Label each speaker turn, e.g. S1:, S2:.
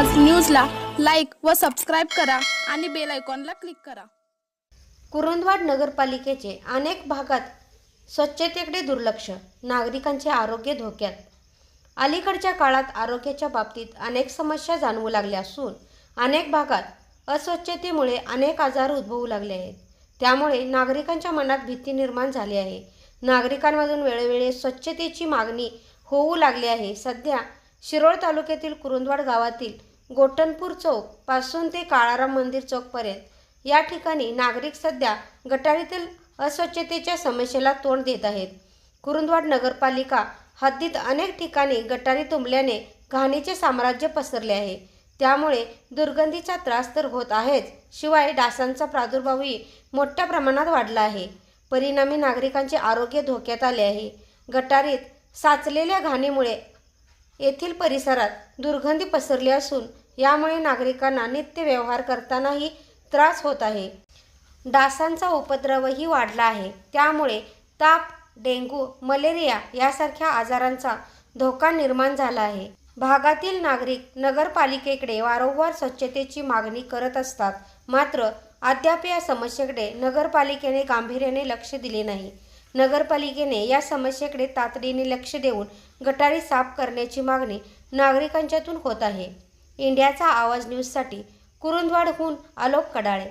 S1: आज न्यूजला लाईक व सबस्क्राईब करा आणि बेल आयकॉनला क्लिक करा.
S2: कुरुंदवाड नगरपालिकेचे अनेक भागात स्वच्छतेकडे दुर्लक्ष नागरिकांचे आरोग्य धोक्यात. अलीकडच्या काळात आरोग्याच्या बाबतीत अनेक समस्या जाणवू लागल्या असून अनेक भागात अस्वच्छतेमुळे अनेक आजार उद्भवू लागले आहेत. त्यामुळे नागरिकांच्या मनात भीती निर्माण झाली आहे. नागरिकांमधून वेळोवेळी स्वच्छतेची मागणी होऊ लागली आहे. सध्या शिरोळ तालुक्यातील कुरुंदवाड गावातील गोटनपूर चौकपासून ते काळाराम मंदिर चौकपर्यंत. या ठिकाणी नागरिक सध्या गटारीतील अस्वच्छतेच्या समस्येला तोंड देत आहेत. कुरुंदवाड नगरपालिका हद्दीत अनेक ठिकाणी गटारी तुंबल्याने घाणीचे साम्राज्य पसरले आहे. त्यामुळे दुर्गंधीचा त्रास तर होत आहेच शिवाय डासांचा प्रादुर्भावही मोठ्या प्रमाणात वाढला आहे. परिणामी नागरिकांचे आरोग्य धोक्यात आले आहे. गटारीत साचलेल्या घाणीमुळे येथील परिसरात दुर्गंधी पसरली असून यामुळे नागरिकांना नित्य व्यवहार करतानाही त्रास होत आहे. डासांचा उपद्रवही वाढला आहे. त्यामुळे ताप डेंगू मलेरिया यासारख्या आजारांचा धोका निर्माण झाला आहे. भागातील नागरिक नगरपालिकेकडे वारंवार स्वच्छतेची मागणी करत असतात. मात्र अद्याप या समस्येकडे नगरपालिकेने गांभीर्याने लक्ष दिले नाही. नगरपालिकेने या समस्येकडे तातडीने लक्ष देऊन गटारी साफ करण्याची मागणी नागरिकांच्यातून होत आहे. इंडियाचा आवाज न्यूजसाठी कुरुंदवाडहून आलोक कडाळे.